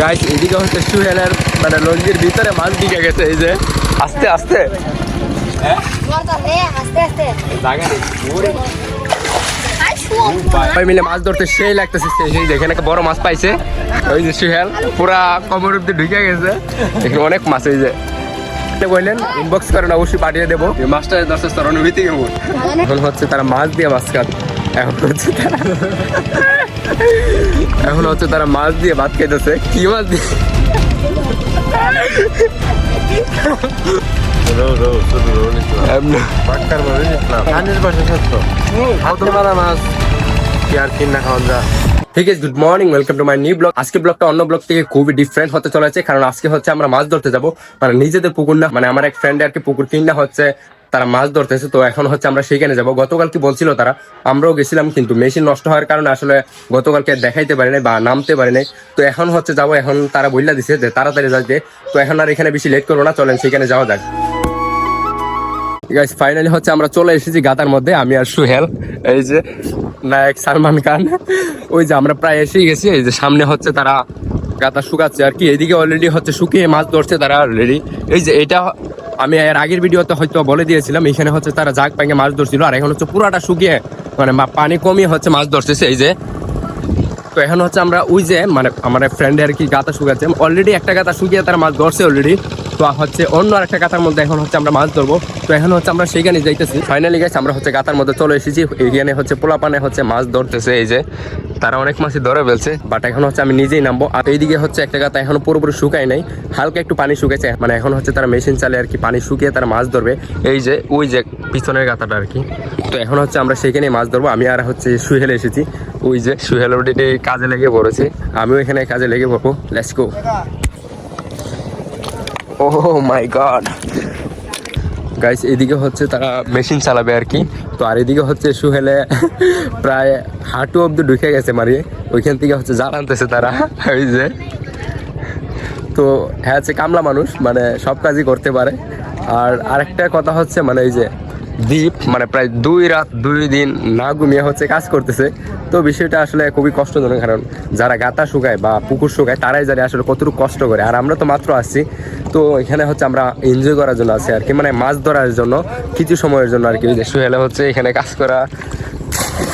Guys এদিকে হচ্ছে সুহেলের মানে লঞ্জির ভিতরে মাছ ঢুকে গেছে এই যে। আস্তে আস্তে। সবাই মিলে মাছ ধরতে সেই লাগতেছে সেই সেই যে এখানে বড় মাছ পাইছে। ওই যে সুহেল পুরা কমর অব্দি ঢুকে গেছে। এখানে অনেক মাছ এই যে। বললেন ইনবক্স করেন অবশ্যই পাঠিয়ে দেবো। মাছটা দশ অনুভূতি কেমন? হচ্ছে তারা মাছ দিয়ে মাছ খাত এখন হচ্ছে তারা এখন হচ্ছে তারা মাছ দিয়ে ভাত খাইতেছে। কি মাছ দিয়ে? ঠিক আছে good morning welcome to my new blog আজকে ব্লগটা অন্য ব্লগ থেকে খুবই ডিফারেন্ট হতে চলেছে কারণ আজকে হচ্ছে আমরা মাছ ধরতে যাব। মানে নিজেদের পুকুর না মানে আমার এক ফ্রেন্ড আর কি পুকুর কিনা হচ্ছে। তারা মাছ ধরতেছে, তো এখন হচ্ছে আমরা সেখানে যাব। গতকাল কি বলছিল তারা? আমরাও গেছিলাম, কিন্তু মেশিন নষ্ট হওয়ার কারণে আসলে গতকালকে দেখাইতে পারি নাই বা নামতে পারি নাই। তো এখন হচ্ছে যাব, এখন তারা বললা দিছে যে তাড়াতাড়ি যাচ্ছে তো এখন আর এখানে বেশি লেট করব না, চলেন সেখানে যাওয়া যাক। গাইস ফাইনালি হচ্ছে আমরা চলে এসেছি গাতার মধ্যে। আমি আর সুহেল, এই যে নায়ক সালমান খান। ওই যে আমরা প্রায় এসেই গেছি, এই যে সামনে হচ্ছে তারা গাতা শুকাচ্ছে। আর কি, এদিকে অলরেডি হচ্ছে শুকিয়ে মাছ ধরছে তারা অলরেডি এই যে এটা আমি এর আগের ভিডিওতে হয়তো বলে দিয়েছিলাম, এখানে হচ্ছে তারা জাগ পাঙ্গে মাছ ধরছিল, আর এখন হচ্ছে পুরাটা শুকিয়ে মানে পানি কমিয়ে হচ্ছে মাছ ধরতেছে এই যে। তো এখন হচ্ছে আমরা ওই যে মানে আমার ফ্রেন্ড আর কি গাতা শুকাচ্ছে অলরেডি একটা গাতা শুকিয়ে তারা মাছ ধরছে অলরেডি তো হচ্ছে অন্য আরেকটা গাতার মধ্যে এখন হচ্ছে আমরা মাছ ধরবো। তো এখন হচ্ছে আমরা সেইখানে যাইতেছি। ফাইনালি গেছে আমরা হচ্ছে গাতার মধ্যে চলে এসেছি। এখানে হচ্ছে পোলাপানে হচ্ছে মাছ ধরতেছে এই যে। তারা অনেক মাছই ধরে ফেলছে বাট এখন হচ্ছে আমি নিজেই নামবো। আর এইদিকে হচ্ছে একটা গাতা এখনও পুরোপুরি শুকায় নাই। হালকা একটু পানি শুকেছে। মানে এখন হচ্ছে তারা মেশিন চালে আর কি পানি শুকিয়ে তারা মাছ ধরবে। এই যে, ওই যে পিছনের গাতাটা আর কি। তো এখন হচ্ছে আমরা সেখানে মাছ ধরবো। আমি আর হচ্ছে সুহেল এসেছি। ওই যে, সুহেল অলরেডি কাজে লেগে পড়েছে। আমিও এখানে কাজে লেগে পড়ব। Let's go oh my god guys এদিকে হচ্ছে তারা মেশিন চালাবে আর কি তো আর এদিকে হচ্ছে সুহেলে প্রায় হাঁটু অব্দি ঢুকে গেছে মারিয়ে। ওইখান থেকে হচ্ছে জাল তারা, ওই যে। তো হ্যাঁ হচ্ছে কামলা মানুষ মানে সব কাজই করতে পারে। আর আরেকটা কথা হচ্ছে মানে এই যে দ্বীপ মানে প্রায় দুই রাত, দুই দিন না ঘুমিয়ে হচ্ছে, কাজ করতেছে। তো বিষয়টা আসলে খুবই কষ্টজনক, কারণ যারা গাতা শুকায় বা পুকুর শুকায়, তারাই জানে আসলে কতটুকু কষ্ট করে। আর আমরা তো মাত্র আসছি তো এখানে হচ্ছে আমরা এনজয় করার জন্য আছি আর কি মানে মাছ ধরার জন্য, কিছু সময়ের জন্য আর কি। সুহেলে হচ্ছে এখানে কাজ করা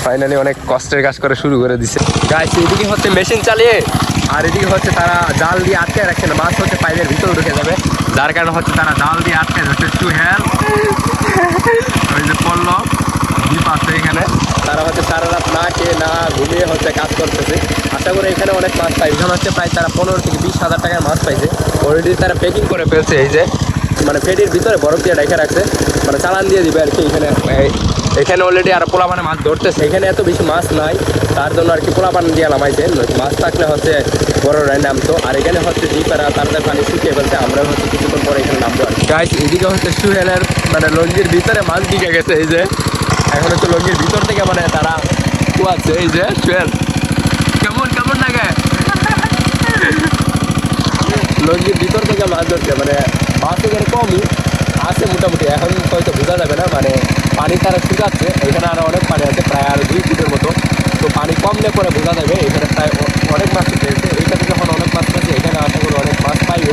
ফাইনালি অনেক কষ্টের কাজ করা শুরু করে দিছে। গাছ এদিকে হচ্ছে মেশিন চালিয়ে আর এদিকে হচ্ছে তারা জাল দিয়ে আটকে রাখছে, না মাছ হচ্ছে পাইপের ভিতরে ঢুকে যাবে। যার কারণে হচ্ছে তারা জাল দিয়ে আটকে যাচ্ছে। সুহেল ওই যে পড়ল দ্বীপ আছে এখানে। তারা হচ্ছে সারা রাত না খেয়ে, না ঘুমিয়ে হচ্ছে কাজ করতেছে। আশা করি এখানে অনেক মাছ পাই এখানে হচ্ছে প্রায় তারা পনেরো থেকে বিশ হাজার টাকার মাছ পাইছে। অলরেডি তারা প্যাকিং করে ফেলছে এই যে মানে পেটির ভিতরে বরফ দিয়ে রেখে রাখছে। মানে চালান দিয়ে দিবে আর কি এখানে এখানে অলরেডি আর পোলাপানে মাছ ধরতেছে। এখানে এত বেশি মাছ নাই তার জন্য আর কি পোলাপান দিয়ে নামাইছে। মাছ থাকলে হচ্ছে বড় রায় নামতো আর এখানে হচ্ছে দ্বীপেরা তাদের পানি শুকিয়ে ফেলছে আমরা হচ্ছে কিছুক্ষণ পরে এখানে নামবো আর গাইস এদিকে হচ্ছে সুহেলের মানে লঞ্জির ভিতরে মাছ ঢুকে গেছে এই যে। এখন হচ্ছে লঞ্জির ভিতর থেকে মানে তারা কুয়াচ্ছে এই যে সুহেল। কেমন কেমন লাগে? নদীর ভিতর থেকে মাছ ধরছে মানে মাছ এখানে কমই। আছে মোটামুটি। এখন হয়তো বোঝা যাবে না মানে পানি তারা শুকাচ্ছে এখানে আরও অনেক পানি আছে প্রায় আরও দুই ফুটের মতো। তো পানি কম কমলে পরে বোঝা যাবে এখানে প্রায় অনেক মাছ পেয়েছে এইখানে যখন অনেক মাছ পেয়েছে এখানে আশা করি অনেক মাছ পাইবে।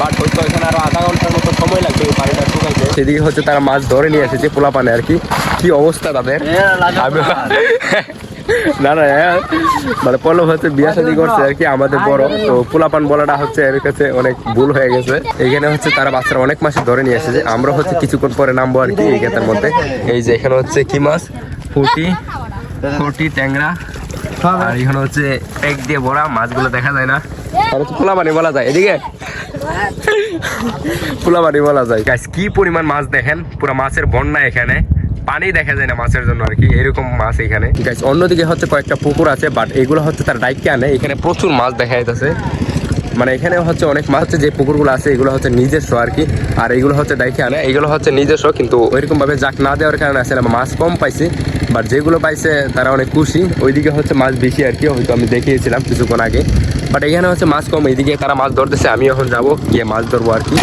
বাট হয়তো এখানে আরও আধা ঘণ্টার মতো সময় লাগবে এই পানিটা শুকাইতে সেদিকে হচ্ছে তারা মাছ ধরে নিয়ে এসেছে পোলা পানে আর কি। কি অবস্থা তাদের? আমি না না হ্যাঁ। মানে পল্লব হচ্ছে বিয়া শাদি করছে আর কি আমাদের বড়। তো পোলাপান বলাটা হচ্ছে এর কাছে অনেক ভুল হয়ে গেছে। এখানে হচ্ছে তারা বাচ্চারা অনেক মাসে ধরে নিয়ে এসেছে। আমরা হচ্ছে কিছুক্ষণ পরে নামবো আর কি এই ক্ষেতের মধ্যে। এই যে এখানে হচ্ছে কি মাছ? ফুটি ফুটি ট্যাংরা। আর এখানে হচ্ছে এক দিয়ে ভরা মাছগুলো দেখা যায় না। আর হচ্ছে পোলাপানি বলা যায়। এদিকে? পোলাপানি বলা যায়। গাছ কি পরিমাণ মাছ দেখেন? পুরো মাছের বন্যা এখানে। পানি দেখা যায় না মাছের জন্য আর কি, এরকম মাছ এখানে। গাছ অন্যদিকে হচ্ছে কয়েকটা পুকুর আছে বাট এগুলো হচ্ছে তার ডাইকে আনে। এখানে প্রচুর মাছ দেখা যাইতেছে। মানে এখানে হচ্ছে অনেক মাছ হচ্ছে যে পুকুরগুলো আছে, এগুলো হচ্ছে নিজস্ব আর কি। আর এগুলো হচ্ছে ডাইকে আনে। এগুলো হচ্ছে নিজস্ব, কিন্তু ওইরকম ভাবে জাক না দেওয়ার কারণে আসলে মাছ কম পাইছি। বাট যেগুলো পাইছে, তারা অনেক খুশি। ওইদিকে হচ্ছে মাছ বেশি আর কি, হয়তো আমি দেখিয়েছিলাম কিছুক্ষণ আগে। বাট এখানে হচ্ছে মাছ কম এইদিকে তারা মাছ ধরতেছে আমি এখন যাব, গিয়ে মাছ ধরবো আর কি।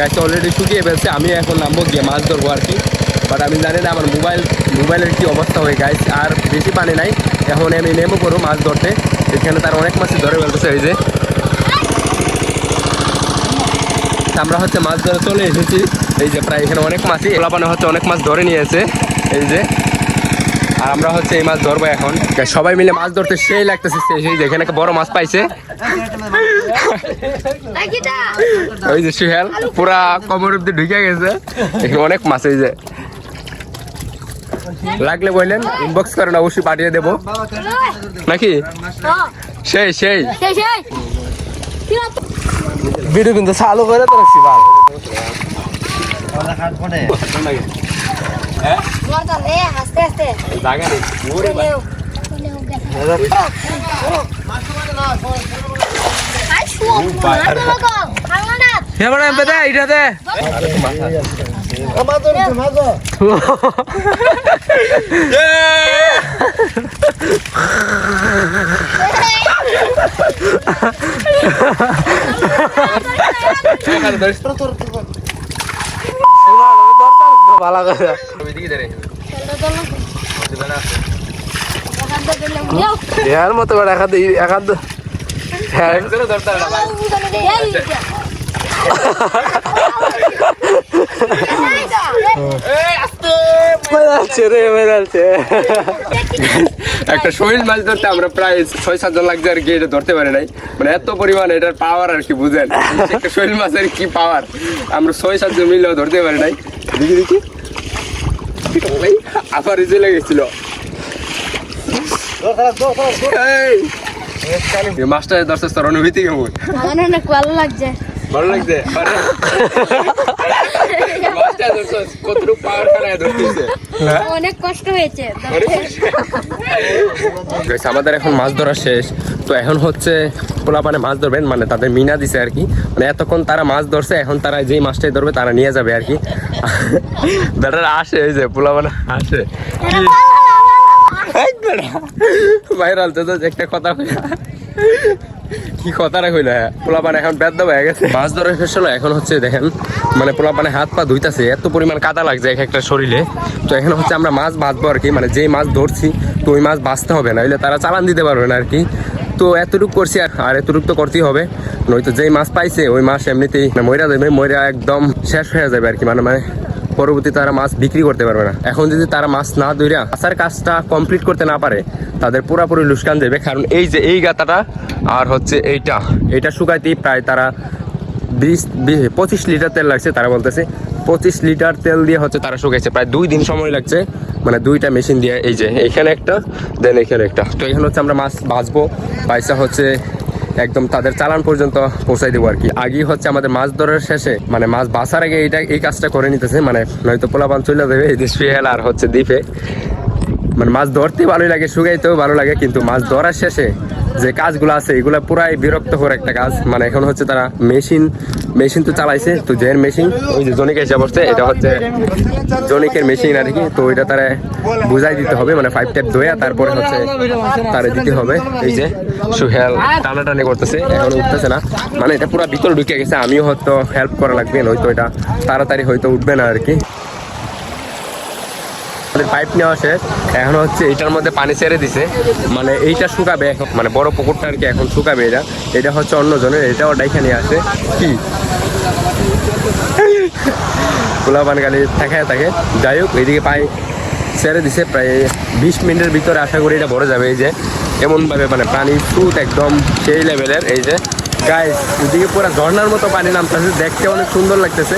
গাছটা অলরেডি শুকিয়ে ফেলছে, আমি এখন নামবো গিয়ে মাছ ধরবো আর কি। বাট আমি জানি না আমার মোবাইল মোবাইলের কি অবস্থা হয়ে গাইস আর বেশি পানি নাই। এখন আমি নেমে পড়ো মাছ ধরতে। এখানে তার অনেক মাছ ধরে ফেলতেছে, এই যে। আমরা হচ্ছে মাছ ধরে চলে এসেছি। এই যে প্রায় এখানে অনেক মাছই পোলাপানে হচ্ছে অনেক মাছ ধরে নিয়েছে এই যে। আর আমরা হচ্ছে এই মাছ ধরবো এখন। সবাই মিলে মাছ ধরতে সেই লাগতেছে সেই- সেই যে একটা বড় মাছ পাইছে। ওই যে সুহেল পুরা কমর অব্দি ঢুকে গেছে। এখানে অনেক মাছ এই যে। লাগলে বললেন ইনবক্স করেন অবশ্যই পাঠিয়ে দেবো। নাকি? সেই সেই। ভিডিও কিন্তু চালু করে তো রাখছি ভালো মারতা রে আস্তে আস্তে জায়গা নেই লেও আই শুও ভালো করে এর মতো বেড়া একাদ একাদ একটা শৈল মাছ ধরতে আমরা প্রায় ছয় সাতজন লাগছে আর কি এটা ধরতে পারি নাই। মানে এত পরিমাণ এটার পাওয়ার আর কি বুঝেন? একটা শৈল মাছের কি পাওয়ার আমরা ছয় সাতজন মিলেও ধরতে পারি নাই। দেখি দেখি। ওই, আবার রিজে লেগেছিল। মাছটা তোর অনুভূতি কেমন? ভালো লাগছে। ভালো লাগছে? হ্যাঁ? আমাদের এখন মাছ ধরা শেষ। তো এখন হচ্ছে পোলাপানে মাছ ধরবেন মানে তাদের মিনা দিছে আর কি। মানে এতক্ষণ তারা মাছ ধরছে, এখন তারা যেই মাছটাই ধরবে তারা নিয়ে যাবে আর কি। বেটারা আসে, এই যে পোলাপানে আসে। ভাইরাল তো একটা কথা। কি কথাটা পোলাপান এখন বেদ হয়ে গেছে। মাছ শেষ হলো, এখন হচ্ছে দেখেন মানে হাত পা ধুইতাছে, এত পরিমাণ কাদা লাগছে এক একটা শরীরে। তো এখন হচ্ছে আমরা মাছ বাঁধবো আর কি মানে যেই মাছ ধরছি, তো ওই মাছ বাঁচতে হবে না হইলে তারা চালান দিতে পারবে না আর কি। তো এতটুকু করছি আর- এতটুকু তো করতেই হবে। নয়তো যেই মাছ পাইছে, ওই মাছ এমনিতেই মানে ময়রা ময়রা একদম শেষ হয়ে যাবে আর কি মানে মানে পরবর্তী তারা মাছ বিক্রি করতে পারবে না। এখন যদি তারা মাছ না ধইরা আসার কাজটা কমপ্লিট করতে না পারে, তাদের পুরাপুরি লুসকান দেবে। কারণ এই যে এই গাতাটা আর হচ্ছে এইটা, এটা শুকাইতেই প্রায় তারা বিশ পঁচিশ লিটার তেল লাগছে তারা বলতেছে। পঁচিশ লিটার তেল দিয়ে হচ্ছে তারা শুকাইছে। প্রায় দুই দিন সময় লাগছে মানে দুইটা মেশিন দিয়ে এই যে, এখানে একটা দেন এখানে একটা। তো এখানে হচ্ছে আমরা মাছ ভাজবো। পয়সা হচ্ছে একদম তাদের চালান পর্যন্ত পৌঁছাই দেবো আর কি। আগেই হচ্ছে আমাদের মাছ ধরার শেষে মানে মাছ বাসার আগে এইটা এই কাজটা করে নিতেছে মানে নয়তো পোলাপান চলে দেবে এই শুয়েল আর হচ্ছে দ্বীপে মানে মাছ ধরতে ভালোই লাগে, শুকাইতেও ভালো লাগে, কিন্তু মাছ ধরার শেষে যে কাজগুলো আছে, এগুলো পুরাই বিরক্তকর একটা কাজ। মানে এখন হচ্ছে তারা মেশিন মেশিন তো চালাইছে, তো যে মেশিন, ওই যে জনিক এসে বসছে, এটা হচ্ছে জনিকের মেশিন আর কি, তো ওইটা তারা বুঝাই দিতে হবে মানে ফাইভ টেপ ধোয়া তারপরে হচ্ছে তারা দিতে হবে। এই যে সুহেল টানাটানি করতেছে, এখন উঠতেছে না। মানে এটা পুরো ভিতরে ঢুকে গেছে, আমিও হয়তো হেল্প করা লাগবে, নয়তো এটা তাড়াতাড়ি হয়তো উঠবে না আর কি। আমাদের পাইপ নেওয়া শেষ। এখন হচ্ছে এইটার মধ্যে পানি ছেড়ে দিছে। মানে এইটা শুকাবে এখন মানে বড় পুকুরটা আর কি এখন শুকাবে এটা। এটা হচ্ছে অন্য জনের, এটাও ডাইখা নিয়ে আসে। কি? খোলা পানি গালি থাকে থাকে। যাই হোক, এইদিকে পাই ছেড়ে দিছে। প্রায় বিশ মিনিটের ভিতরে আশা করি এটা ভরে যাবে। এই যে এমনভাবে মানে পানি স্রোত একদম সেই লেভেলের এই যে গাইস এদিকে পুরো ঝর্ণার মতো পানি নামতেছে, দেখতে অনেক সুন্দর লাগতেছে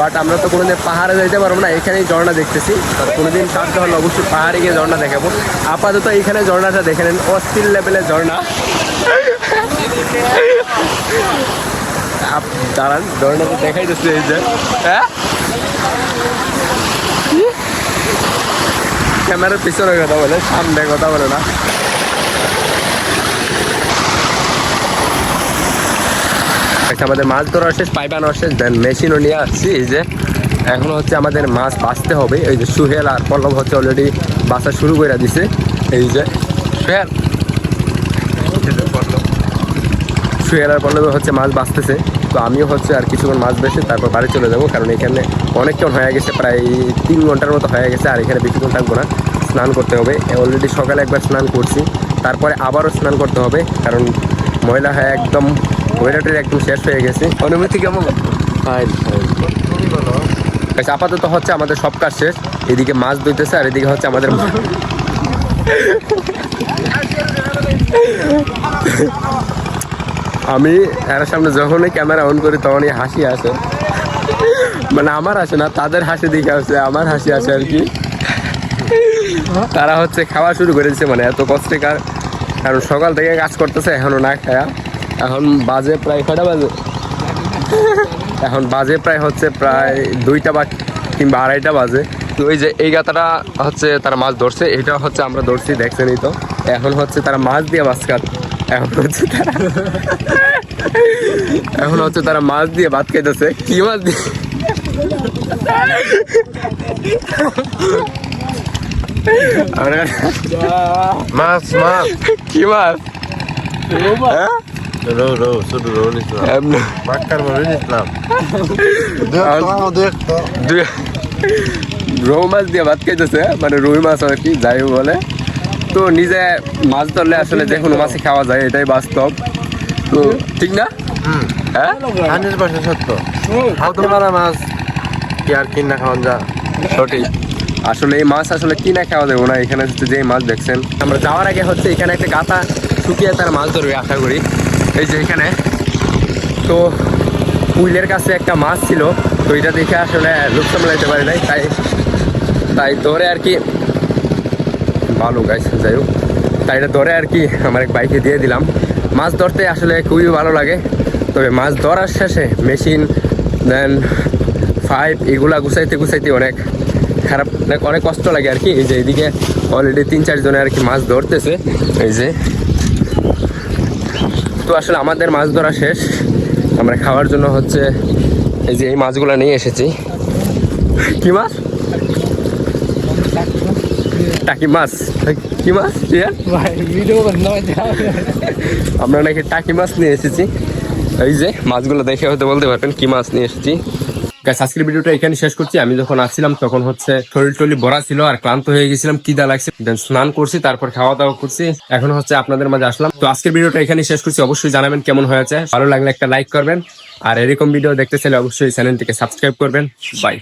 বাট আমরা তো কোনোদিন পাহাড়ে যাইতে পারব না, এখানেই ঝর্ণা দেখতেছি কোনোদিন সারতে হলে অবশ্যই পাহাড়ে গিয়ে ঝর্ণা দেখাবো। আপাতত এখানে ঝর্ণাটা দেখে নেন, অস্থির লেভেলের ঝর্ণা। দাঁড়ান, ঝর্ণাটা দেখাই যাচ্ছে এই যে। হ্যাঁ? ক্যামেরার পিছনে কথা বলে, সামনে কথা বলে না। আচ্ছা, আমাদের মাছ ধরা শেষ পাইপ আনা শেষ দেন মেশিনও নিয়ে আসছি এই যে এখন হচ্ছে আমাদের মাছ বাঁচতে হবে। এই যে সুহেল আর পল্লব হচ্ছে অলরেডি বাঁচা শুরু করে দিছে। এই যে সুহেল। সুহেল আর পল্লব হচ্ছে মাছ বাঁচতেছে। তো আমিও হচ্ছে আর কিছুক্ষণ মাছ বেছে তারপর বাড়ি চলে যাব কারণ এখানে অনেকক্ষণ হয়ে গেছে প্রায় তিন ঘণ্টার মতো হয়ে গেছে আর এখানে বেশিক্ষণ থাকব না। স্নান করতে হবে। অলরেডি সকালে একবার স্নান করছি। তারপরে আবারও স্নান করতে হবে কারণ ময়লা হয়ে একদম ময়লাটির একদম শেষ হয়ে গেছে। অনুমতি কেমন? ফাইন ফাইন আচ্ছা, আপাতত হচ্ছে আমাদের সব কাজ শেষ। এদিকে মাছ ধুইতেছে আর এদিকে হচ্ছে আমাদের আমি এর সামনে যখনই ক্যামেরা অন করি তখনই হাসি আসে। মানে আমার আসে না তাদের হাসি দিকে আসে আমার হাসি আসে আর কি। তারা হচ্ছে খাওয়া শুরু করেছে মানে এত কষ্টকার কারণ সকাল থেকে কাজ করতেছে এখনও না খায়া। এখন বাজে প্রায় কটা বাজে? এখন বাজে প্রায় হচ্ছে প্রায় দুইটা বা কিংবা আড়াইটা বাজে। তো ওই যে এই গাতাটা হচ্ছে তারা মাছ ধরছে এটা হচ্ছে আমরা ধরছি দেখছেনই তো। এখন হচ্ছে তারা মাছ দিয়ে মাছ খাত এখন হচ্ছে তারা এখন হচ্ছে তারা মাছ দিয়ে ভাত খাইতেছে। কি মাছ দিয়ে? মাছ মাছ? কি মাছ? হ্যাঁ? রো রো শুধু রো নিছিলাম। এমনি বাক্কার মারি নিছিলাম। রৌ মাছ দিয়ে ভাত খাইতেছে মানে রুই মাছ আর কি যাই বলে। তো নিজে মাছ ধরলে আসলে যে কোনো মাছই খাওয়া যায় এটাই বাস্তব। তো ঠিক না? হ্যাঁ? হান্ড্রেড পার্সেন্ট সত্য। হাউ মারা মাছ কি আর কিনা খাওয়ান যা। সঠিক। আসলে এই মাছ আসলে কি না খাওয়া দেবো না এখানে হচ্ছে যে মাছ দেখছেন। আমরা যাওয়ার আগে হচ্ছে এখানে একটা গাতা শুকিয়ে তারা মাছ ধরবে আশা করি। এই যে এখানে। তো কুইলের কাছে একটা মাছ ছিল, তো এটা দেখে আসলে লুক সামলাইতে পারি নাই, তাই তাই ধরে আর কি ভালো গাছ যাই হোক। তাই এটা ধরে আর কি আমার এক বাইকে দিয়ে দিলাম। মাছ ধরতে আসলে খুবই ভালো লাগে, তবে মাছ ধরার শেষে মেশিন, দেন পাইপ, এগুলা গুছাইতে গুছাইতে অনেক খারাপ, অনেক অনেক কষ্ট লাগে আর কি। এই যে এইদিকে অলরেডি তিন চারজনে আর কি মাছ ধরতেছে, এই যে। তো আসলে আমাদের মাছ ধরা শেষ, আমরা খাওয়ার জন্য হচ্ছে এই যে এই মাছগুলো নিয়ে এসেছি। কি মাছ? টাকি মাছ। কি মাছ? আমরা নাকি টাকি মাছ নিয়ে এসেছি। এই যে মাছগুলো দেখে হয়তো বলতে পারবেন কি মাছ নিয়ে এসেছি। Guys, আজকের ভিডিওটা এখানে শেষ করছি। আমি যখন আসছিলাম তখন হচ্ছে শরীর টলি ভরা ছিল আর ক্লান্ত হয়ে গেছিলাম কিদা লাগছে। দেন স্নান করছি তারপর খাওয়া দাওয়া করছি। এখন হচ্ছে আপনাদের মাঝে আসলাম। তো আজকের ভিডিওটা এখানে শেষ করছি। অবশ্যই জানাবেন কেমন হয়েছে। ভালো লাগলে একটা লাইক করবেন। আর এরকম ভিডিও দেখতে চাইলে অবশ্যই চ্যানেলটিকে সাবস্ক্রাইব করবেন। বাই